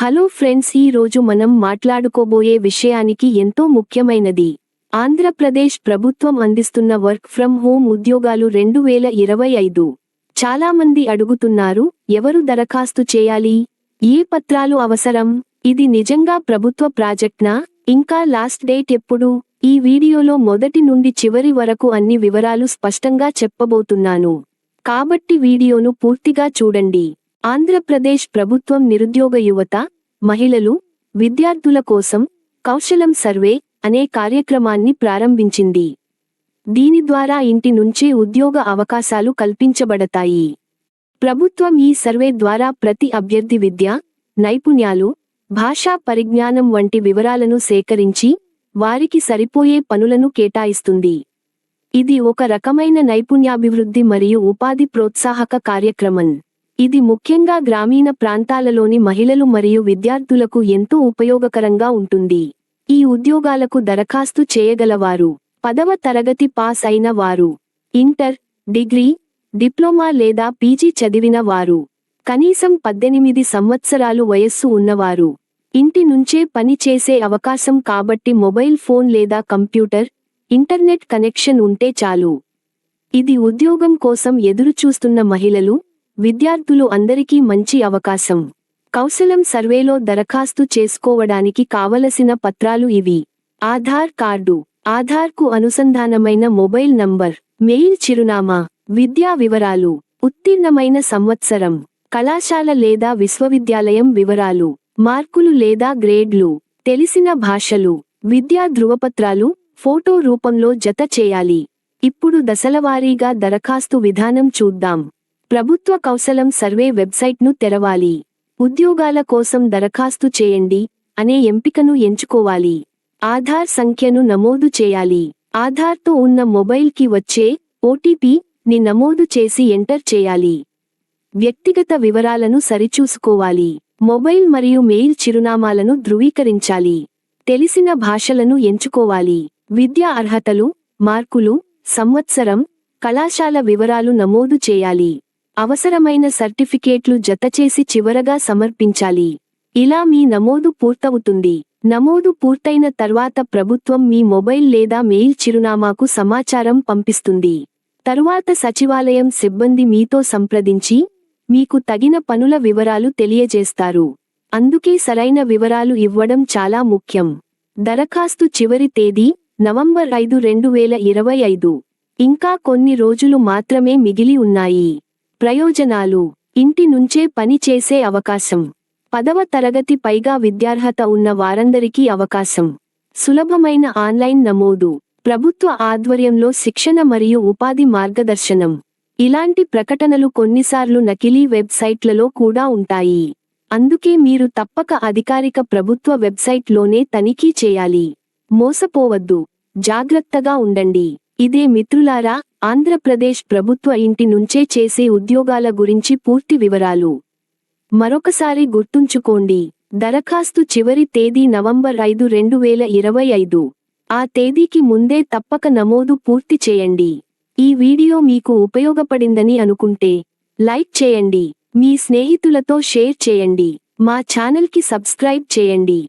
Hello friends ఈ రోజు మనం మాట్లాడుకోబోయే విషయానికి ఎంతో ముఖ్యమైనది. ఆంధ్రప్రదేశ్ ప్రభుత్వం అందిస్తున్న వర్క్ ఫ్రం హోమ్ ఉద్యోగాలు రెండు వేల ఇరవై ఐదు. చాలా మంది అడుగుతున్నారు ఎవరు దరఖాస్తు చేయాలి? ఏ పత్రాలు అవసరం? ఇది నిజంగా ప్రభుత్వ ప్రాజెక్ట్నా? ఇంకా లాస్ట్ డేట్ ఎప్పుడు? ఈ వీడియోలో మొదటి నుండి చివరి వరకు అన్ని వివరాలు స్పష్టంగా చెప్పబోతున్నాను. కాబట్టి వీడియోను పూర్తిగా చూడండి. ఆంధ్రప్రదేశ్ ప్రభుత్వం నిరుద్యోగ యువత మహిళలు విద్యార్థుల కోసం కౌశలం సర్వే అనే కార్యక్రమాన్ని ప్రారంభించింది. దీని ద్వారా ఇంటి నుంచే ఉద్యోగ అవకాశాలు కల్పించబడతాయి. ప్రభుత్వం ఈ సర్వే ద్వారా ప్రతి అభ్యర్థి విద్య నైపుణ్యాలు భాషా పరిజ్ఞానం వంటి వివరాలను సేకరించి వారికి సరిపోయే పనులను కేటాయిస్తుంది. ఇది ఒక రకమైన నైపుణ్యాభివృద్ధి మరియు ఉపాధి ప్రోత్సాహక కార్యక్రమం. ఇది ముఖ్యంగా గ్రామీణ ప్రాంతాలలోని మహిళలు మరియు విద్యార్థులకు ఎంతో ఉపయోగకరంగా ఉంటుంది. ఈ ఉద్యోగాలకు దరఖాస్తు చేయగలవారు. పదవ తరగతి పాస్ అయిన వారు. ఇంటర్ డిగ్రీ డిప్లొమా లేదా పీజీ చదివిన వారు. కనీసం పద్దెనిమిది సంవత్సరాలు వయస్సు ఉన్నవారు. ఇంటి నుంచే పని చేసే అవకాశం కాబట్టి మొబైల్ ఫోన్ లేదా కంప్యూటర్ ఇంటర్నెట్ కనెక్షన్ ఉంటే చాలు. ఇది ఉద్యోగం కోసం ఎదురుచూస్తున్న మహిళలు విద్యార్థులు అందరికీ మంచి అవకాశం. కౌశలం సర్వేలో దరఖాస్తు చేసుకోవడానికి కావలసిన పత్రాలు ఇవి. ఆధార్ కార్డు. ఆధార్కు అనుసంధానమైన మొబైల్ నంబర్. మెయిల్ చిరునామా. విద్యా వివరాలు. ఉత్తీర్ణమైన సంవత్సరం. కళాశాల లేదా విశ్వవిద్యాలయం వివరాలు. మార్కులు లేదా గ్రేడ్లు. తెలిసిన భాషలు. విద్యా ధృవపత్రాలు. ఫోటో రూపంలో జత చేయాలి. ఇప్పుడు దశలవారీగా దరఖాస్తు విధానం చూద్దాం. ప్రభుత్వ కౌశలం సర్వే వెబ్సైట్ను తెరవాలి. ఉద్యోగాల కోసం దరఖాస్తు చేయండి అనే ఎంపికను ఎంచుకోవాలి. ఆధార్ సంఖ్యను నమోదు చేయాలి. ఆధార్తో ఉన్న మొబైల్కి వచ్చే ఓటీపీ ని నమోదు చేసి ఎంటర్ చేయాలి. వ్యక్తిగత వివరాలను సరిచూసుకోవాలి. మొబైల్ మరియు మెయిల్ చిరునామాలను ధృవీకరించాలి. తెలిసిన భాషలను ఎంచుకోవాలి. విద్యా అర్హతలు మార్కులు సంవత్సరం కళాశాల వివరాలు నమోదు చేయాలి. అవసరమైన సర్టిఫికేట్లు జతచేసి చివరగా సమర్పించాలి. ఇలా మీ నమోదు పూర్తవుతుంది. నమోదు పూర్తయిన తర్వాత ప్రభుత్వం మీ మొబైల్ లేదా మెయిల్ చిరునామాకు సమాచారం పంపిస్తుంది. తరువాత సచివాలయం సిబ్బంది మీతో సంప్రదించి మీకు తగిన పనుల వివరాలు తెలియజేస్తారు. అందుకే సరైన వివరాలు ఇవ్వడం చాలా ముఖ్యం. దరఖాస్తు చివరి తేదీ నవంబర్ ఐదు రెండు వేల ఇరవై ఐదు. ఇంకా కొన్ని రోజులు మాత్రమే మిగిలి ఉన్నాయి. ప్రయోజనాలు. ఇంటి నుంచే పని చేసే అవకాశం. పదవ తరగతి పైగా విద్యార్హత ఉన్న వారందరికీ అవకాశం. సులభమైన ఆన్లైన్ నమోదు. ప్రభుత్వ ఆధ్వర్యంలో శిక్షణ మరియు ఉపాధి మార్గదర్శనం. ఇలాంటి ప్రకటనలు కొన్నిసార్లు నకిలీ వెబ్సైట్లలో కూడా ఉంటాయి. అందుకే మీరు తప్పక అధికారిక ప్రభుత్వ వెబ్సైట్లోనే తనిఖీ చేయాలి. మోసపోవద్దు. జాగ్రత్తగా ఉండండి. ఇదే మిత్రులారా ఆంధ్రప్రదేశ్ ప్రభుత్వ ఇంటి నుంచే చేసే ఉద్యోగాల గురించి పూర్తి వివరాలు. మరొకసారి గుర్తుంచుకోండి దరఖాస్తు చివరి తేదీ నవంబర్ ఐదు రెండు వేల ఇరవై ఐదు. ఆ తేదీకి ముందే తప్పక నమోదు పూర్తి చేయండి. ఈ వీడియో మీకు ఉపయోగపడిందని అనుకుంటే లైక్ చేయండి. మీ స్నేహితులతో షేర్ చేయండి. మా ఛానల్కి సబ్స్క్రైబ్ చేయండి.